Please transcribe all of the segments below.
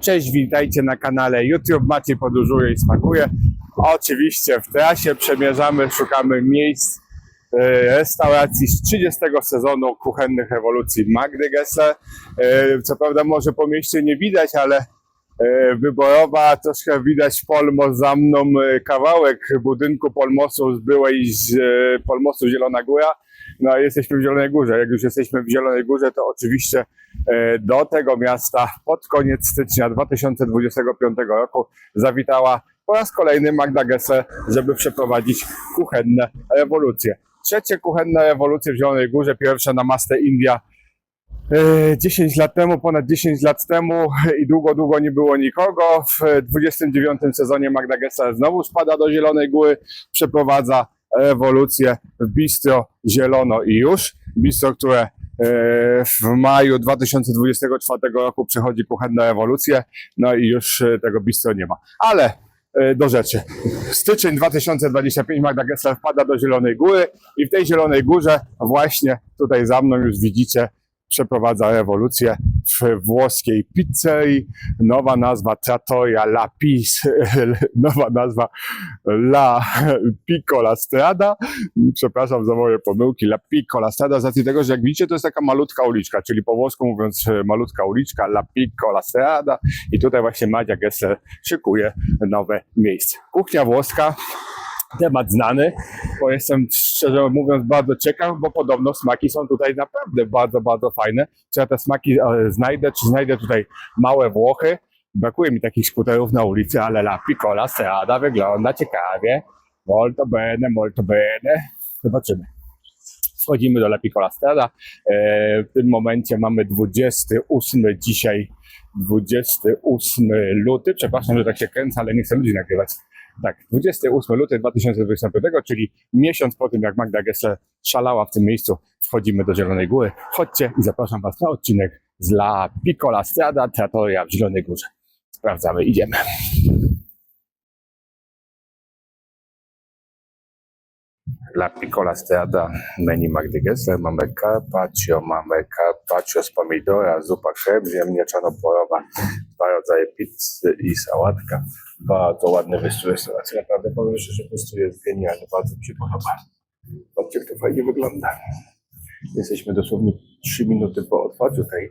Cześć, witajcie na kanale YouTube. Maciej podróżuje i smakuje. Oczywiście w trasie przemierzamy, szukamy miejsc e, restauracji z 30 sezonu kuchennych rewolucji Magdy Gessler. E, Co prawda może po mieście nie widać, ale e, wyborowa, troszkę widać Polmos za mną, kawałek budynku Polmosu z byłej z Polmosu Zielona Góra. No a jesteśmy w Zielonej Górze. Jak już jesteśmy w Zielonej Górze, to oczywiście do tego miasta pod koniec stycznia 2025 roku zawitała po raz kolejny Magda żeby przeprowadzić kuchenne rewolucje. Trzecie kuchenne rewolucje w Zielonej Górze, pierwsza na Maste India e, 10 lat temu, ponad 10 lat temu i długo, długo nie było nikogo. W 29 sezonie Magda znowu spada do Zielonej Góry, przeprowadza rewolucję w Bistro Zielono i już. Bistro, które e, w maju 2024 roku przechodzi kuchenne rewolucje, no i już e, tego bistro nie ma. Ale e, do rzeczy. Styczeń 2025 Magda Gessler wpada do Zielonej Góry i w tej Zielonej Górze właśnie tutaj za mną już widzicie przeprowadza rewolucję w włoskiej pizzerii. Nowa nazwa Trattoria La Pis, nowa nazwa La Piccola Strada. Przepraszam za moje pomyłki. La Piccola Strada z racji tego, że jak widzicie to jest taka malutka uliczka, czyli po włosku mówiąc malutka uliczka La Piccola Strada i tutaj właśnie Madzia Gessler szykuje nowe miejsce. Kuchnia włoska temat znany, bo jestem szczerze mówiąc bardzo ciekaw, bo podobno smaki są tutaj naprawdę bardzo, bardzo fajne. Czy ja te smaki e, znajdę, czy znajdę tutaj małe Włochy? Brakuje mi takich skuterów na ulicy, ale la piccola strada wygląda ciekawie. Molto bene, molto bene. Zobaczymy. Wchodzimy do La Piccola Strada. E, w tym momencie mamy 28 dzisiaj, 28 luty. Przepraszam, że tak się kręcę, ale nie chcę ludzi nagrywać. Tak, 28 luty 2025, czyli miesiąc po tym, jak Magda Gessler szalała w tym miejscu, wchodzimy do Zielonej Góry. Chodźcie i zapraszam Was na odcinek z La Piccola Strada Trattoria w Zielonej Górze. Sprawdzamy, idziemy. La Piccola Strada, menu Gessler. Mamy carpaccio, mamy carpaccio z pomidora, zupa chleb ziemniaczano-porowa, dwa rodzaje pizzy i sałatka. Bardzo ładny wystrój restauracji. Naprawdę powiem szczerze, że wystrój jest genialny, bardzo mi się podoba. Patrzcie, jak to fajnie wygląda. Jesteśmy dosłownie 3 minuty po otwarciu tej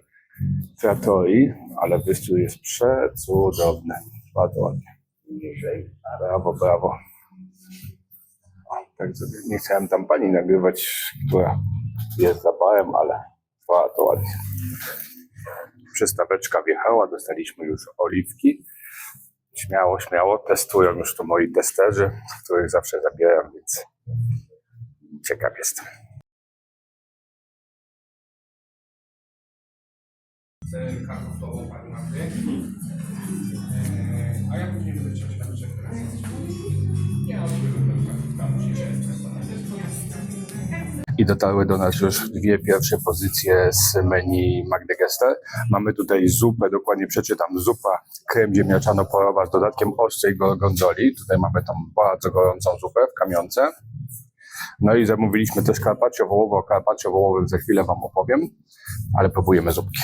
trattorii, ale wystrój jest przecudowny. Bardzo ładnie. Brawo, brawo. Tak sobie nie chciałem tam pani nagrywać, która jest za barem, ale bardzo ładnie. Przystaweczka wjechała, dostaliśmy już oliwki. Śmiało, śmiało. Testują już to moi testerzy, których zawsze zabieram, więc ciekaw jestem. z kartoflową pani Magdy. Eee, A ja później będę chciał się teraz jest. Nie, oczywiście I dotarły do nas już dwie pierwsze pozycje z menu Magdy Gessler. Mamy tutaj zupę, dokładnie przeczytam, zupa krem ziemniaczano-porowa z dodatkiem ostrej gorgonzoli. Tutaj mamy tą bardzo gorącą zupę w kamionce. No i zamówiliśmy też carpaccio wołowe. O carpaccio wołowym za chwilę Wam opowiem, ale próbujemy zupki.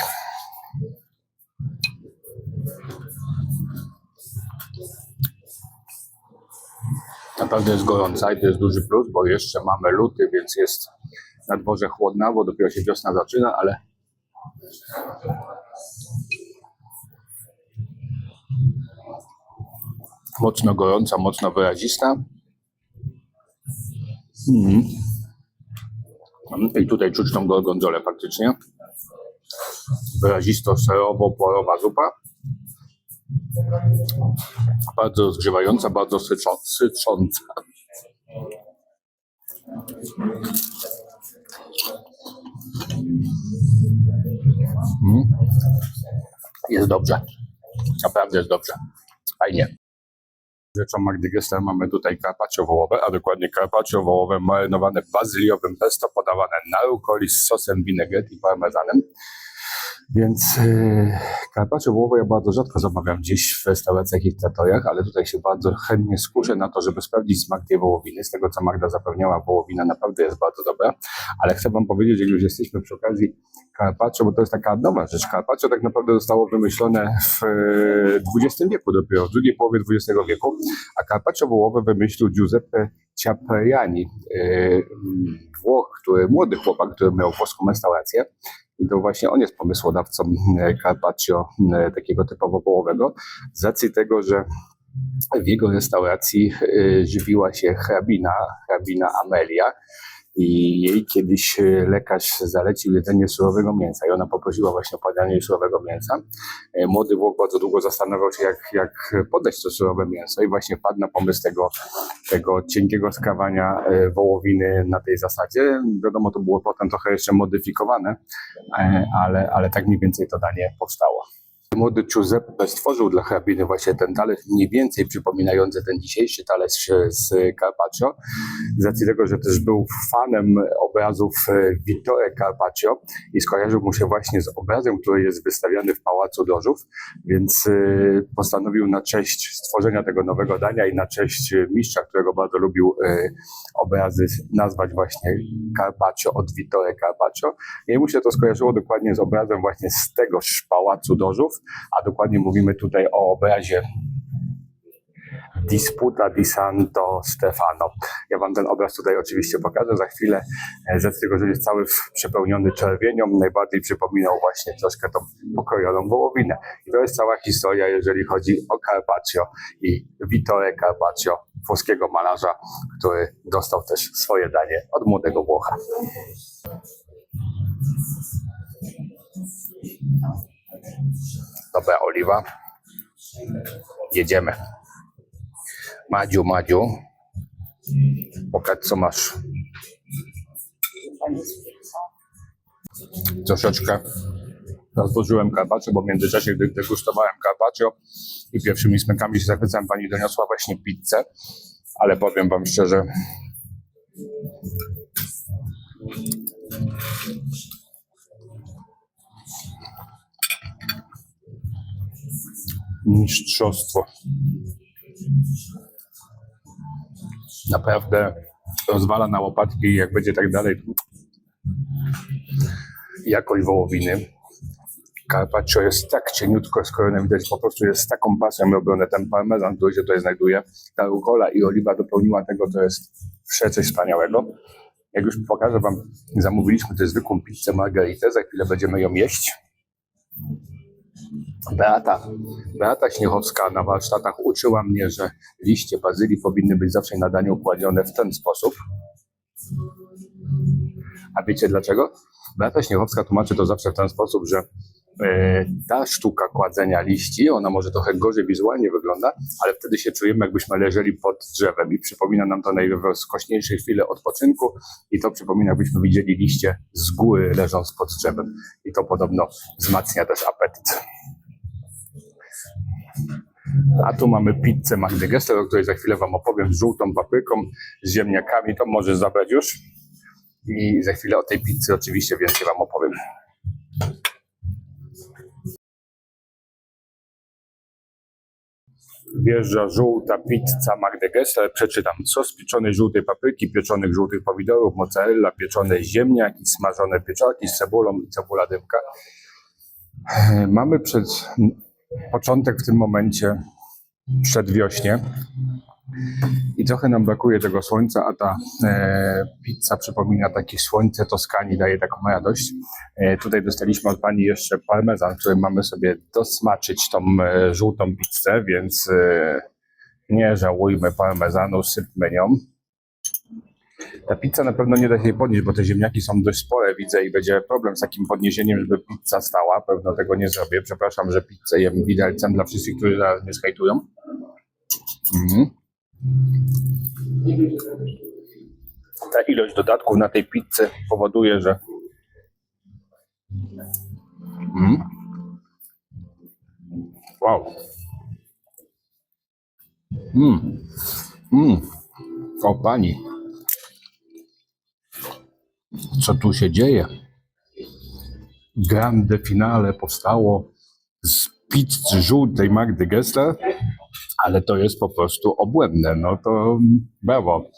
Naprawdę jest gorąca i to jest duży plus, bo jeszcze mamy luty, więc jest na dworze chłodnawo, dopiero się wiosna zaczyna, ale mocno gorąca, mocno wyrazista. Mhm. I tutaj czuć tą gorgonzolę faktycznie. Wyrazisto serowo-porowa zupa. Bardzo rozgrzewająca, bardzo syczą- sycząca. Mm. Jest dobrze. Naprawdę jest dobrze. Fajnie. Rzeczą Magdy Gessler mamy tutaj carpaccio wołowe, a dokładnie carpaccio wołowe marynowane bazyliowym pesto, podawane na rukoli z sosem vinaigrette i parmezanem. Więc yy, carpaccio wołowe ja bardzo rzadko zamawiam gdzieś w restauracjach i w ale tutaj się bardzo chętnie skuszę na to, żeby sprawdzić smak tej wołowiny. Z tego, co Magda zapewniała, wołowina naprawdę jest bardzo dobra. Ale chcę Wam powiedzieć, jak już jesteśmy przy okazji carpaccio, bo to jest taka nowa rzecz. Carpaccio tak naprawdę zostało wymyślone w XX wieku dopiero, w drugiej połowie XX wieku, a carpaccio wołowe wymyślił Giuseppe Ciapriani, e, mm, Włoch, który, młody chłopak, który miał włoską restaurację. I to właśnie on jest pomysłodawcą e, carpaccio e, takiego typowo wołowego, z racji tego, że w jego restauracji e, żywiła się hrabina, hrabina Amelia, i jej kiedyś e, lekarz zalecił jedzenie surowego mięsa i ona poprosiła właśnie o podanie surowego mięsa. E, Młody Włoch bardzo długo zastanawiał się, jak, jak podać to surowe mięso i właśnie padł na pomysł tego, tego cienkiego skawania e, wołowiny na tej zasadzie. Wiadomo, to było potem trochę jeszcze modyfikowane, ale, ale tak mniej więcej to danie powstało. Młody Giuseppe stworzył dla hrabiny właśnie ten talerz mniej więcej przypominający ten dzisiejszy talerz e, z Carpaccio, z racji tego, że też był fanem obrazów e, Vittore Carpaccio i skojarzył mu się właśnie z obrazem, który jest wystawiany w Pałacu Dożów, więc e, postanowił na cześć stworzenia tego nowego dania i na cześć mistrza, którego bardzo lubił obrazy, nazwać właśnie Carpaccio od Vittore Carpaccio. I mu się to skojarzyło dokładnie z obrazem właśnie z tegoż Pałacu Dożów, a dokładnie mówimy tutaj o obrazie Disputa di Santo Stefano. Ja Wam ten obraz tutaj oczywiście pokażę za chwilę. E, Z tego, że jest cały przepełniony czerwienią, najbardziej przypominał właśnie troszkę tą pokrojoną wołowinę. I to jest cała historia, jeżeli chodzi o Carpaccio i Vittore Carpaccio, włoskiego malarza, który dostał też swoje danie od młodego Włocha. Dobra, oliwa. Jedziemy. Madziu, Madziu. Pokaż, co masz. Troszeczkę rozłożyłem carpaccio, bo w międzyczasie, gdy degustowałem carpaccio i pierwszymi smykami się zachwycałem, pani doniosła właśnie pizzę, ale powiem wam szczerze, mistrzostwo. Naprawdę rozwala na łopatki jak będzie tak dalej. Jakość wołowiny. Carpaccio jest tak cieniutko skrojone, widać po prostu jest z taką pasją robione. Ten parmezan, który się tutaj znajduje, ta rukola i oliwa dopełniła tego, to jest wsze coś wspaniałego. Jak już pokażę Wam, zamówiliśmy tę zwykłą pizzę margaritę, za chwilę będziemy ją jeść. Beata, Beata Śniechowska na warsztatach uczyła mnie, że liście bazylii powinny być zawsze na daniu kładzione w ten sposób. A wiecie dlaczego? Beata Śniechowska tłumaczy to zawsze w ten sposób, że e, ta sztuka kładzenia liści, ona może trochę gorzej wizualnie wygląda, ale wtedy się czujemy, jakbyśmy leżeli pod drzewem i przypomina nam to najrozkośniejsze chwile odpoczynku i to przypomina, jakbyśmy widzieli liście z góry leżąc pod drzewem. I to podobno wzmacnia też apetyt. A tu mamy pizzę Magdy Gessler, o której za chwilę Wam opowiem, z żółtą papryką, z ziemniakami, to możesz zabrać już. I za chwilę o tej pizzy oczywiście więcej Wam opowiem. Wjeżdża żółta pizza Magdy Gessler. Przeczytam. Sos pieczonej żółtej papryki, pieczonych żółtych pomidorów, mozzarella, pieczone ziemniaki, smażone pieczarki z cebulą i cebula dymka. Mamy przed początek w tym momencie przedwiośnie i trochę nam brakuje tego słońca, a ta e, pizza przypomina takie słońce Toskanii, daje taką radość. E, tutaj dostaliśmy od pani jeszcze parmezan, który mamy sobie dosmaczyć tą e, żółtą pizzę, więc e, nie żałujmy parmezanu, sypmy nią. Ta pizza na pewno nie da się jej podnieść, bo te ziemniaki są dość spore, widzę, i będzie problem z takim podniesieniem, żeby pizza stała. Pewno tego nie zrobię. Przepraszam, że pizzę jem widelcem dla wszystkich, którzy zaraz mnie skajtują. Mhm. Ta ilość dodatków na tej pizzy powoduje, że. Mhm. Wow. Mm. Mm. O pani. Co tu się dzieje? grande finale powstało z pizzy żółtej Magdy Gessler, ale to jest po prostu obłędne. No to brawo.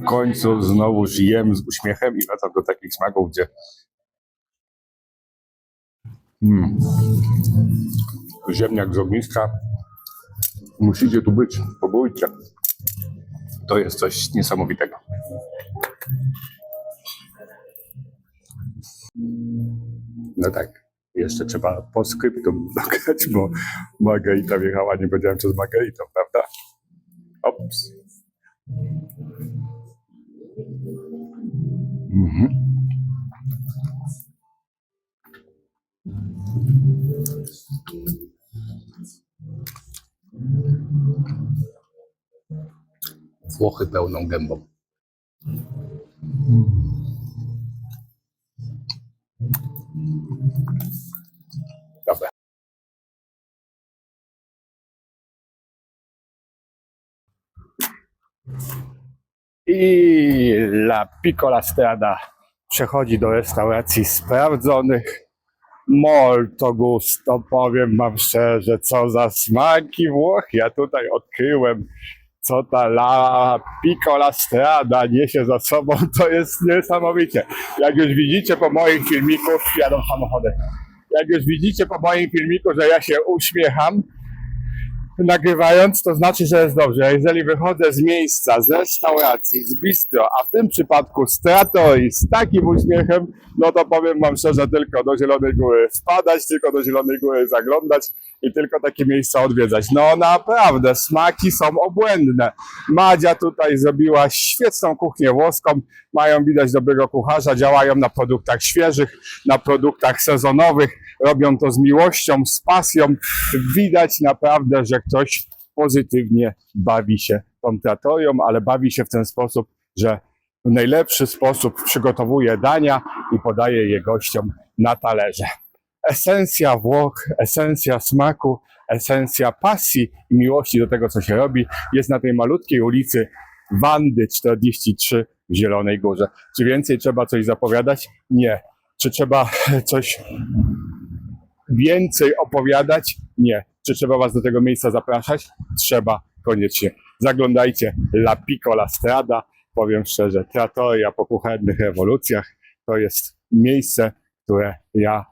W końcu znowu żyjemy z uśmiechem i wracam do takich smaków, gdzie mm. ziemniak z ogniska musicie tu być, spróbujcie. To jest coś niesamowitego. No tak, jeszcze trzeba po skryptum dograć, bo Margarita wjechała, nie powiedziałem co z Margaritą, prawda? Ops. Mhm. Włochy pełną gębą. I La Piccola Strada przechodzi do restauracji sprawdzonych. Molto gusto, powiem wam szczerze, co za smaki Włoch. Ja tutaj odkryłem, co ta La Piccola Strada niesie za sobą. To jest niesamowicie. Jak już widzicie po moim filmiku, jadą samochody. Jak już widzicie po moim filmiku, że ja się uśmiecham, nagrywając, to znaczy, że jest dobrze. Jeżeli wychodzę z miejsca, z restauracji, z bistro, a w tym przypadku z trattori, z takim uśmiechem, no to powiem wam szczerze, tylko do Zielonej Góry wpadać, tylko do Zielonej Góry zaglądać i tylko takie miejsca odwiedzać. No naprawdę, smaki są obłędne. Madzia tutaj zrobiła świetną kuchnię włoską, mają widać dobrego kucharza, działają na produktach świeżych, na produktach sezonowych, robią to z miłością, z pasją. Widać naprawdę, że ktoś pozytywnie bawi się tą tratorią, ale bawi się w ten sposób, że w najlepszy sposób przygotowuje dania i podaje je gościom na talerze. Esencja Włoch, esencja smaku, esencja pasji i miłości do tego, co się robi, jest na tej malutkiej ulicy Wandy 43 w Zielonej Górze. Czy więcej trzeba coś zapowiadać? Nie. Czy trzeba coś więcej opowiadać? Nie. Czy trzeba Was do tego miejsca zapraszać? Trzeba koniecznie. Zaglądajcie La Piccola Strada. Powiem szczerze, Trattoria po kuchennych rewolucjach to jest miejsce, które ja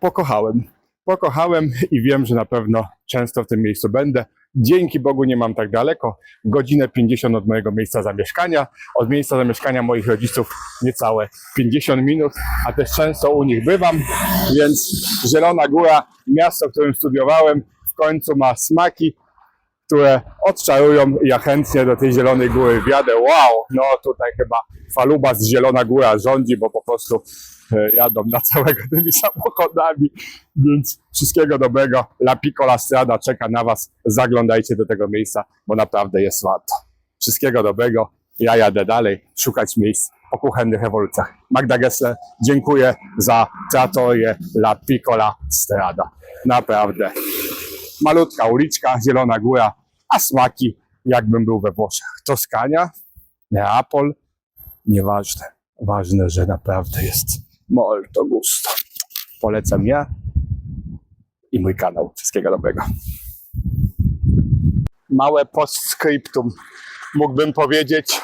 pokochałem. Pokochałem i wiem, że na pewno często w tym miejscu będę. Dzięki Bogu nie mam tak daleko. Godzinę 50 od mojego miejsca zamieszkania. Od miejsca zamieszkania moich rodziców niecałe 50 minut, a też często u nich bywam, więc Zielona Góra, miasto, w którym studiowałem, w końcu ma smaki, które odczarują ja chętnie do tej Zielonej Góry wjadę. Wow, no tutaj chyba faluba z Zielona Góra rządzi, bo po prostu e, jadą na całego tymi samochodami, więc wszystkiego dobrego. La Piccola Strada czeka na Was. Zaglądajcie do tego miejsca, bo naprawdę jest warto. Wszystkiego dobrego. Ja jadę dalej szukać miejsc o kuchennych ewolucjach. Magda Gessler, dziękuję za trattorię La Piccola Strada. Naprawdę. Malutka uliczka, Zielona Góra, a smaki jakbym był we Włoszech. Toskania, Neapol, nieważne. Ważne, że naprawdę jest molto gusto. Polecam ja i mój kanał. Wszystkiego dobrego. Małe postscriptum. Mógłbym powiedzieć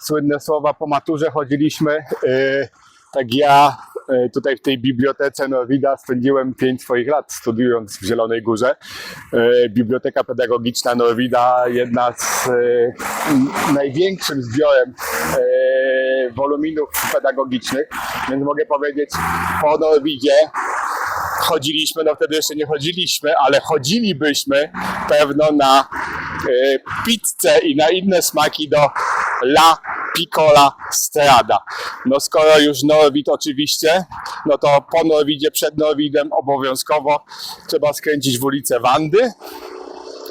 słynne słowa po maturze chodziliśmy. Yy, tak ja tutaj w tej bibliotece Norwida spędziłem 5 swoich lat studiując w Zielonej Górze. Yy, Biblioteka Pedagogiczna Norwida, jedna z m- największym zbiorem woluminów pedagogicznych, więc mogę powiedzieć po Norwidzie chodziliśmy, no wtedy jeszcze nie chodziliśmy, ale chodzilibyśmy pewno na pizzę i na inne smaki do La Piccola Strada. No skoro już Norwid oczywiście, no to po Norwidzie, przed Norwidem obowiązkowo trzeba skręcić w ulicę Wandy,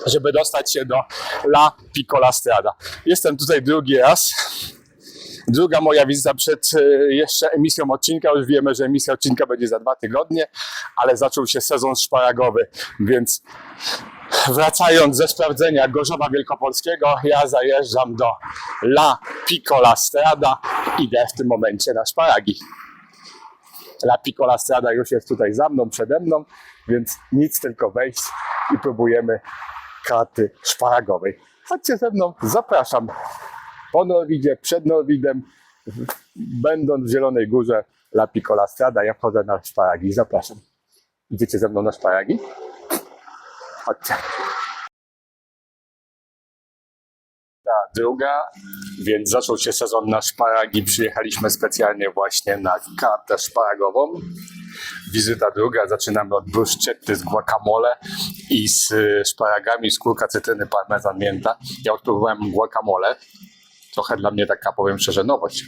żeby dostać się do La Piccola Strada. Jestem tutaj drugi raz. Druga moja wizyta przed e, jeszcze emisją odcinka. Już wiemy, że emisja odcinka będzie za dwa tygodnie, ale zaczął się sezon szparagowy, więc wracając ze sprawdzenia Gorzowa Wielkopolskiego, ja zajeżdżam do La Piccola Strada. Idę w tym momencie na szparagi. La Piccola Strada już jest tutaj za mną, przede mną, więc nic, tylko wejść i próbujemy kraty szparagowej. Chodźcie ze mną, zapraszam. Po Norwidzie, przed Norwidem, będąc w Zielonej Górze La Piccola Strada, ja wchodzę na szparagi. Zapraszam. Idziecie ze mną na szparagi? Ta druga, więc zaczął się sezon na szparagi. Przyjechaliśmy specjalnie właśnie na kartę szparagową. Wizyta druga, zaczynamy od bruschetty z guacamole i z y, szparagami, skórka cytryny, parmezan, mięta. Ja odpróbowałem guacamole. Trochę dla mnie taka, powiem szczerze, nowość.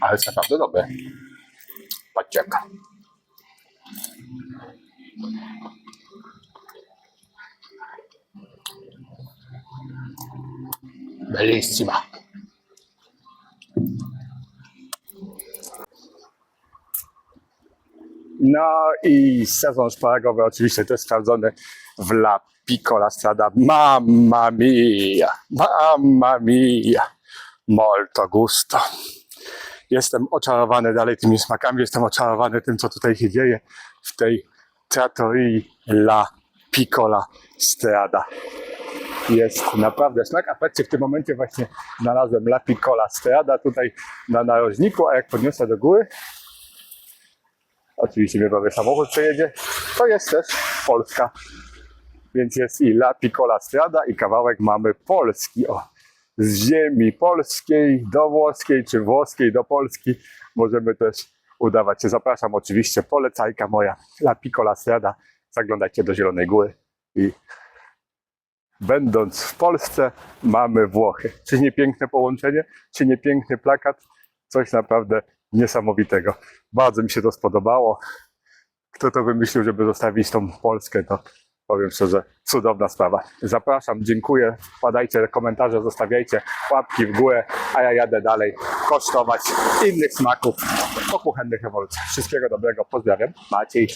Ale jest naprawdę dobre. Patrzcie jaka. Bellissima. No i sezon szparagowy oczywiście też sprawdzony w La Piccola Strada. Mamma mia, mamma mia, molto gusto. Jestem oczarowany dalej tymi smakami, jestem oczarowany tym, co tutaj się dzieje w tej trattorii La Piccola Strada. Jest naprawdę smak, a patrzcie, w tym momencie właśnie znalazłem La Piccola Strada tutaj na narożniku, a jak podniosę do góry, oczywiście mnie prawie samochód przejedzie, to jest też Polska. Więc jest i La Piccola Strada i kawałek mamy polski. O, z ziemi polskiej do włoskiej, czy włoskiej do Polski możemy też udawać się. Zapraszam oczywiście, polecajka moja La Piccola Strada. Zaglądajcie do Zielonej Góry i będąc w Polsce mamy Włochy. Czy nie piękne połączenie? Czy nie piękny plakat? Coś naprawdę niesamowitego. Bardzo mi się to spodobało. Kto to wymyślił, żeby zostawić tą Polskę, to powiem szczerze, cudowna sprawa. Zapraszam, dziękuję. Wpadajcie komentarze, zostawiajcie łapki w górę, a ja jadę dalej kosztować innych smaków po kuchennych ewolucjach. Wszystkiego dobrego, pozdrawiam. Maciej.